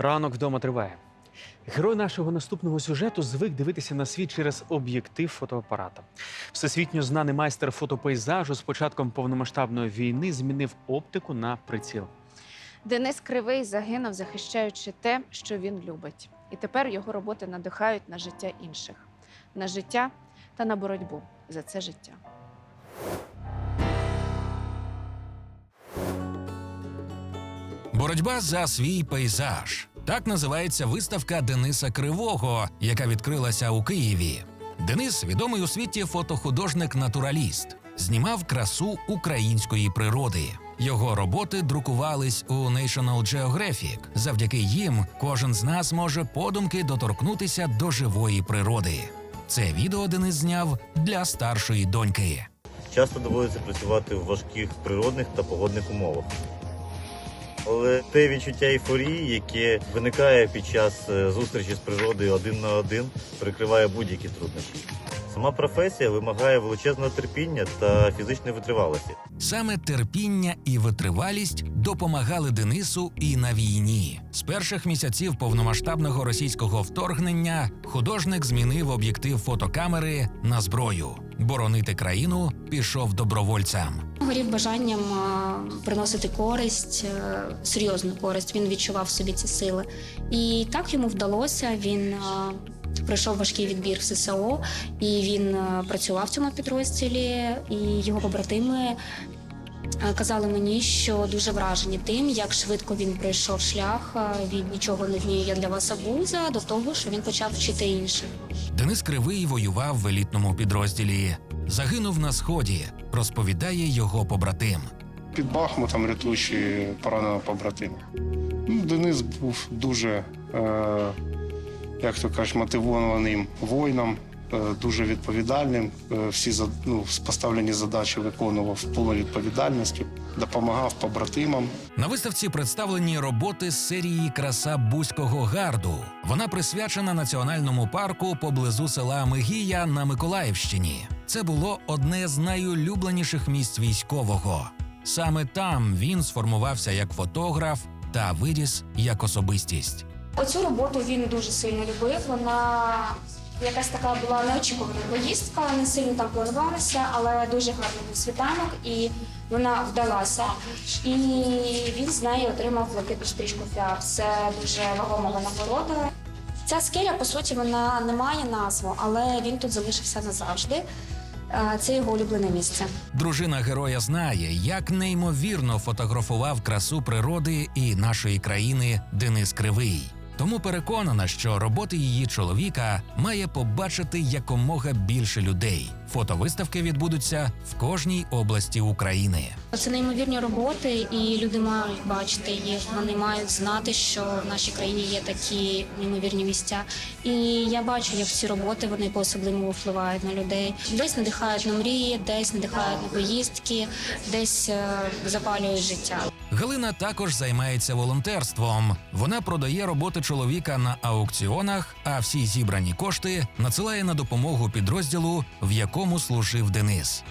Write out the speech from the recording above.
Ранок вдома триває. Герой нашого наступного сюжету звик дивитися на світ через об'єктив фотоапарата. Всесвітньо знаний майстер фотопейзажу з початком повномасштабної війни змінив оптику на приціл. Денис Кривий загинув, захищаючи те, що він любить. І тепер його роботи надихають на життя інших, на життя та на боротьбу за це життя. Боротьба за свій пейзаж. Так називається виставка Дениса Кривого, яка відкрилася у Києві. Денис відомий у світі фотохудожник-натураліст, знімав красу української природи. Його роботи друкувались у National Geographic. Завдяки їм кожен з нас може подумки доторкнутися до живої природи. Це відео Денис зняв для старшої доньки. Часто доводиться працювати в важких природних та погодних умовах. Але те відчуття ейфорії, яке виникає під час е, зустрічі з природою один на один, перекриває будь-які труднощі. Сама професія вимагає величезного терпіння та фізичної витривалості. Саме терпіння і витривалість допомагали Денису і на війні. З перших місяців повномасштабного російського вторгнення художник змінив об'єктив фотокамери на зброю. Боронити країну пішов добровольцем. Горів бажанням приносити користь, е, серйозну користь. Він відчував в собі ці сили. І так йому вдалося. Він пройшов важкий відбір в ССО, і він працював в цьому підрозділі. І його побратими казали мені, що дуже вражені тим, як швидко він пройшов шлях. а, Він нічого не вміє я для вас абуза, до того, що він почав вчити інших. Денис Кривий воював в елітному підрозділі. Загинув на сході, розповідає його побратим. Під Бахмутом рятуючи пораненого побратима. Ну, Денис був дуже, е, як то кажуть, мотивованим воїном, е, дуже відповідальним. Е, всі за- ну, поставлені задачі виконував в повній відповідальності, допомагав побратимам. На виставці представлені роботи з серії Краса Бузького гарду. Вона присвячена національному парку поблизу села Мигія на Миколаївщині. Це було одне з найулюбленіших місць військового. Саме там він сформувався як фотограф та виріс як особистість. Оцю роботу він дуже сильно любив. Вона якась така була неочікувана поїздка, не сильно там планувалася, але дуже гарний був світанок, і вона вдалася. І він з нею отримав блакитну стрічку ФІАП. Це дуже вагома нагорода. Ця скеля, по суті, вона не має назву, але він тут залишився назавжди. Це його улюблене місце. Дружина героя знає, як неймовірно фотографував красу природи і нашої країни Денис Кривий. Тому переконана, що роботи її чоловіка має побачити якомога більше людей. Фотовиставки відбудуться в кожній області України. Це неймовірні роботи, і люди мають бачити їх. Вони мають знати, що в нашій країні є такі неймовірні місця. І я бачу, як ці роботи вони по-особливому впливають на людей. Десь надихають на мрії, десь надихають на поїздки, десь е, запалюють життя. Галина також займається волонтерством. Вона продає роботи чоловіка на аукціонах, а всі зібрані кошти надсилає на допомогу підрозділу, в якому служив Денис.